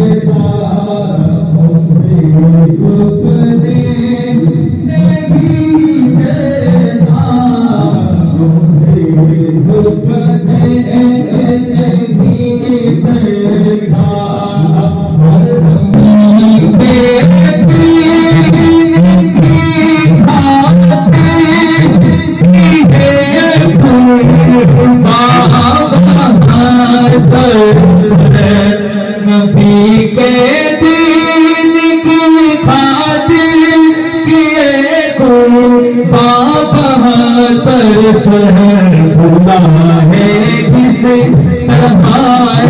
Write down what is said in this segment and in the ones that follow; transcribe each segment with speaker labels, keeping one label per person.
Speaker 1: তারা से रहा है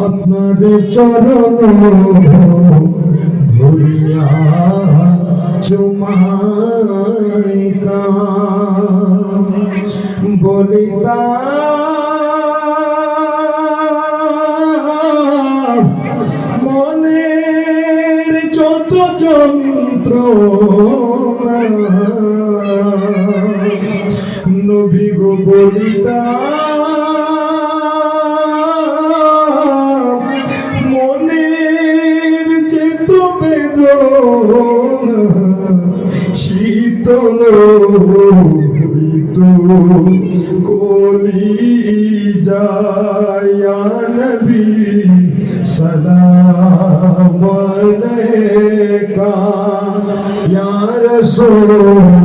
Speaker 2: আপনার চরণ ধরিয়া চুমাইকা বলিতা মনের চত যন্ত্র নবী গো বলিতা শীতল হইত কলি যায়ানবি সদাম কা ইয়ার সোল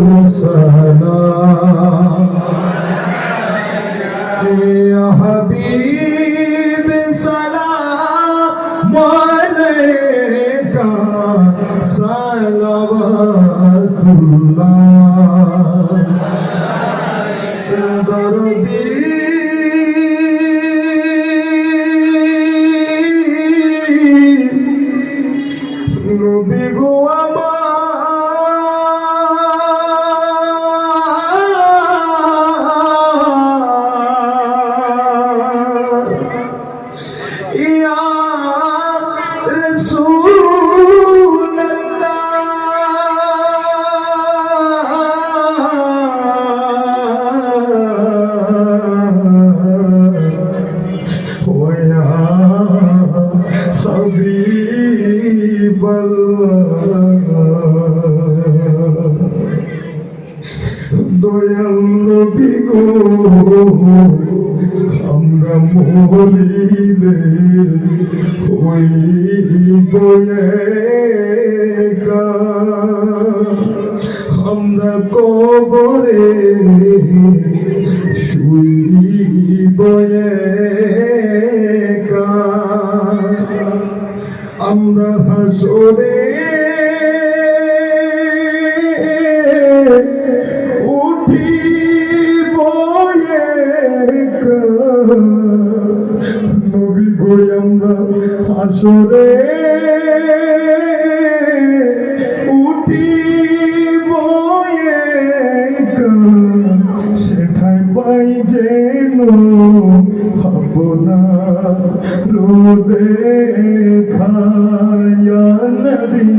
Speaker 2: আমরা মরিলে হইব আমরা কবরে শুই হাসরে উঠি বয়ে সেঠাই পাই যেন হব না রোদে খায়া নবী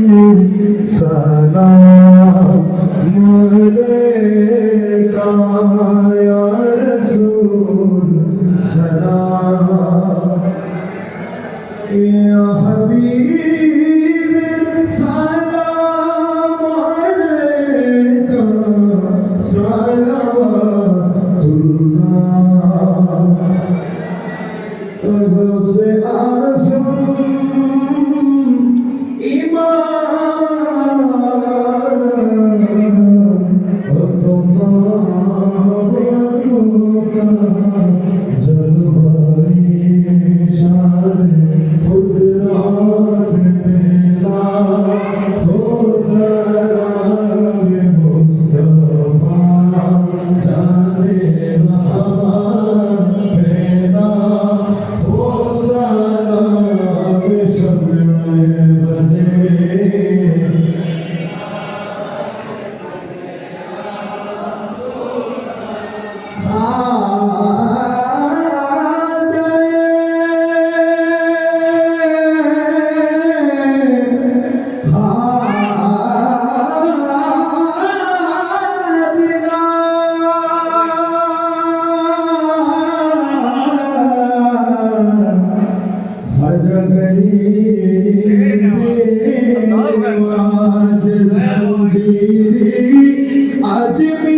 Speaker 2: সালাম মরে কায়া يا حبيبي.
Speaker 3: to be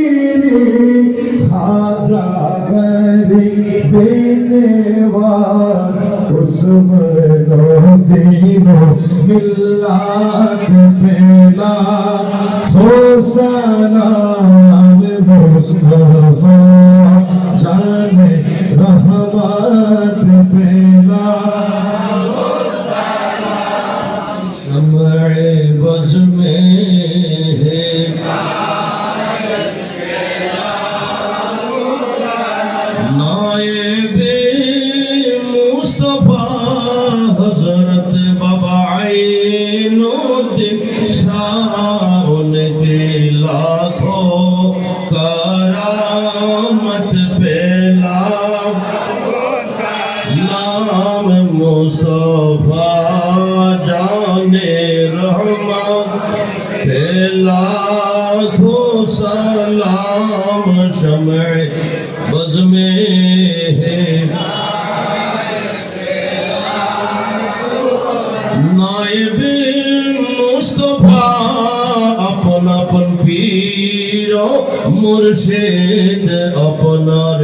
Speaker 3: মুর্শিদ আপনার